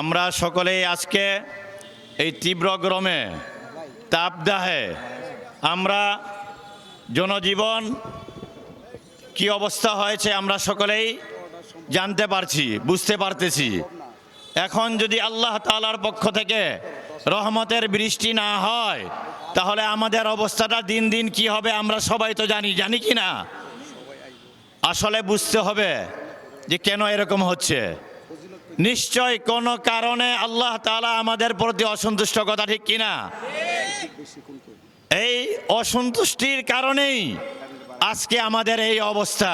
আমরা সকলেই আজকে এই তীব্র গরমে তাপদাহে আমরা জনজীবন কি অবস্থা হয়েছে আমরা সকলেই জানতে পারছি, বুঝতে পারতেছি। এখন যদি আল্লাহ তালার পক্ষ থেকে রহমতের বৃষ্টি না হয়, তাহলে আমাদের অবস্থাটা দিন দিন কি হবে আমরা সবাই তো জানি জানি কি না? আসলে বুঝতে হবে যে কেন এরকম হচ্ছে। নিশ্চয় কোনো কারণে আল্লাহ তালা আমাদের প্রতি অসন্তুষ্ট কথা ঠিক কিনা? এই অসন্তুষ্টির কারণেই আজকে আমাদের এই অবস্থা।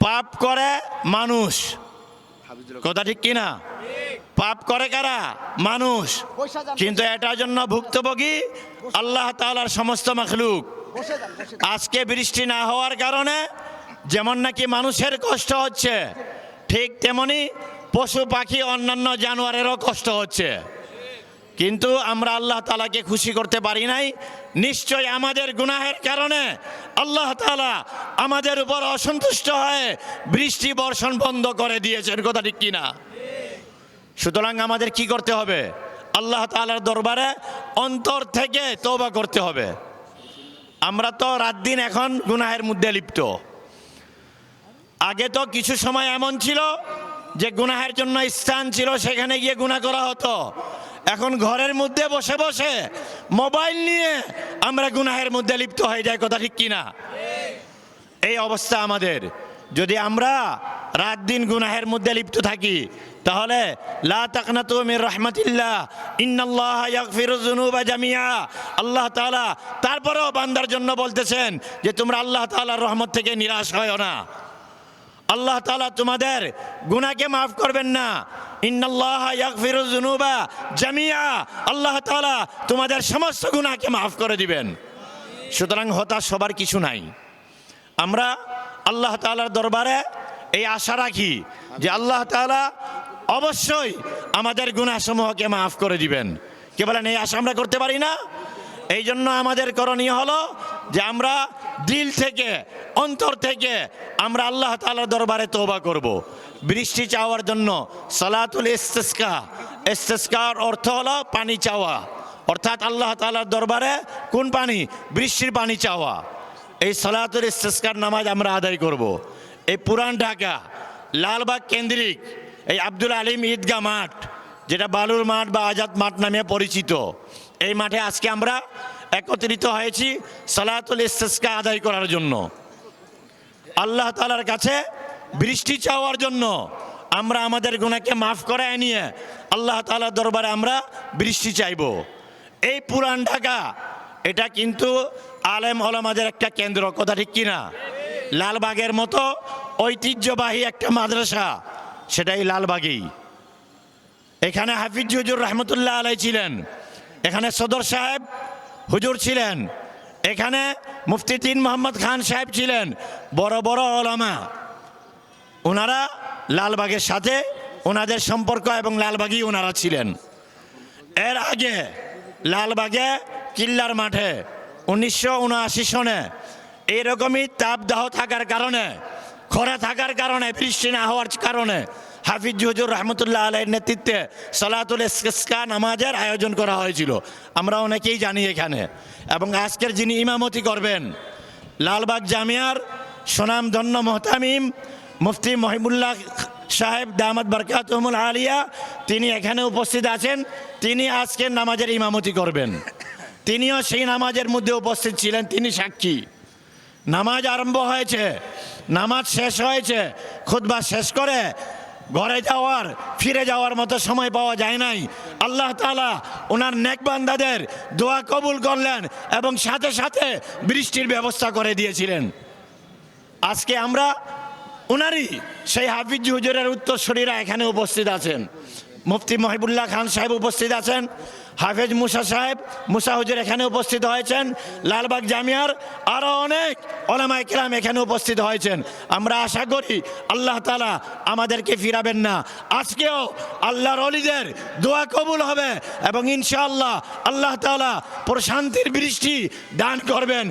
পাপ করে মানুষ। কথা ঠিক কিনা? পাপ করে কারা? মানুষ। কিন্তু এটার জন্য ভুক্তভোগী আল্লাহ তালার সমস্ত মাখলুক। আজকে বৃষ্টি না হওয়ার কারণে যেমন নাকি মানুষের কষ্ট হচ্ছে, ঠিক তেমনি পশু পাখি অন্যান্য জানোয়ারেরও কষ্ট হচ্ছে। কিন্তু আমরা আল্লাহ তালাকে খুশি করতে পারি নাই। নিশ্চয় আমাদের গুনাহের কারণে আল্লাহ তালা আমাদের উপর অসন্তুষ্ট হয়ে বৃষ্টি বর্ষণ বন্ধ করে দিয়েছেন, কথা ঠিক কিনা? সুতরাং আমাদের কি করতে হবে? আল্লাহ তালার দরবারে অন্তর থেকে তৌবা করতে হবে। আমরা তো রাত দিন এখন গুনাহের মধ্যে লিপ্ত। আগে তো কিছু সময় এমন ছিল যে গুনাহের জন্য স্থান ছিল, সেখানে গিয়ে গুনাহ করা হতো। এখন ঘরের মধ্যে বসে বসে মোবাইল নিয়ে আমরা গুনাহের মধ্যে লিপ্ত হয়ে যাই, কথা ঠিক কিনা? এই অবস্থা আমাদের। যদি আমরা রাত দিন গুনাহের মধ্যে লিপ্ত থাকি, তাহলে ইন্নাল্লাহ জামিয়া আল্লাহ তাআলা তারপরেও বান্দার জন্য বলতেছেন যে, তোমরা আল্লাহ তাআলার রহমত থেকে নিরাশ হয় না। আল্লাহ তালা তোমাদের গুনাহকে মাফ করবেন না। যুনুবা জামিয়া আল্লাহ তাআলা তোমাদের সমস্ত গুনাহকে মাফ করে দিবেন। সুতরাং হতাশ সবার কিছু নাই। আমরা আল্লাহ তাআলার দরবারে এই আশা রাখি যে আল্লাহ তাআলা অবশ্যই আমাদের গুনাহসমূহকে মাফ করে দিবেন। কে বলেন, এই আশা আমরা করতে পারি না? এই জন্য আমাদের করণীয় হলো যে আমরা দিল থেকে, অন্তর থেকে আমরা আল্লাহ তাআলার দরবারে তোবা করব। বৃষ্টি চাওয়ার জন্য সালাতুল ইস্তেস্কা। ইস্তেস্কার অর্থ হলো পানি চাওয়া। অর্থাৎ আল্লাহ তাআলার দরবারে কোন পানি? বৃষ্টির পানি চাওয়া। এই সালাতুল ইস্তেস্কার নামাজ আমরা আদায় করব। এই পুরান ঢাকা, লালবাগ কেন্দ্রিক, এই আব্দুল আলিম ঈদগাহ মাঠ যেটা বালুর মাঠ বা আজাদ মাঠ নামে পরিচিত। এই মাঠে আজকে আমরা একত্রিত হয়েছি সালাতুল ইস্তেস্কা আদায় করার জন্য। আল্লাহ তালার কাছে বৃষ্টি চাওয়ার জন্য আমরা আমাদের গুণাকে মাফ করায় নিয়ে আল্লাহ তালার দরবারে আমরা বৃষ্টি চাইব। এই পুরান ঢাকা, এটা কিন্তু আলেম ওলামাদের একটা কেন্দ্র, কথা ঠিক কিনা? লালবাগের মতো ঐতিহ্যবাহী একটা মাদ্রাসা, সেটাই লালবাগেই। এখানে হাফিজ হুজুর রহমতুল্লাহ আলাই ছিলেন। এখানে সদর সাহেব হুজুর ছিলেন। এখানে মুফতি তিন মোহাম্মদ খান সাহেব ছিলেন, বড় বড় ওলামা। ওনারা লালবাগের সাথে ওনাদের সম্পর্ক এবং লালবাগই ওনারা ছিলেন। এর আগে লালবাগে কিল্লার মাঠে উনিশশো উনআশি সনে এইরকমই তাপদাহ থাকার কারণে, খরা থাকার কারণে, বৃষ্টি না হওয়ার কারণে হাফিজ হুজুর রহমতুল্লাহ আলের নেতৃত্বে সলাতুল ইস্কা নামাজের আয়োজন করা হয়েছিল। আমরা অনেকেই জানি এখানে। এবং আজকের যিনি ইমামতি করবেন, লালবাগ জামিয়ার সুনামধন্য মোহতামিম মুফতি মহিবুল্লাহ সাহেব দামাদ বরকাতমুল আলিয়া, তিনি এখানে উপস্থিত আছেন। তিনি আজকের নামাজের ইমামতি করবেন। তিনিও সেই নামাজের মধ্যে উপস্থিত ছিলেন, তিনি সাক্ষী। নামাজ আরম্ভ হয়েছে, নামাজ শেষ হয়েছে, খুতবা শেষ করে ঘরে যাওয়ার, ফিরে যাওয়ার মতো সময় পাওয়া যায় নাই। আল্লাহ তালা ওনার নেকবান্দাদের দোয়া কবুল করলেন এবং সাথে সাথে বৃষ্টির ব্যবস্থা করে দিয়েছিলেন। আজকে আমরা, ওনারই সেই হাফিজ হুজুরের উত্তরসূরিরা এখানে উপস্থিত আছেন। মুফতি মহিবুল্লাহ খান সাহেব উপস্থিত আছেন, হাফেজ মুসা সাহেব, মুসা হুজুর এখানে উপস্থিত হয়েছেন, লালবাগ জামিয়ার আরও অনেক ওলামা ইকরাম এখানে উপস্থিত হয়েছেন। আমরা আশা করি আল্লাহ তালা আমাদেরকে ফিরাবেন না। আজকেও আল্লাহর অলিদের দোয়া কবুল হবে এবং ইনশাআল্লাহ আল্লাহ তালা প্রশান্তির বৃষ্টি দান করবেন।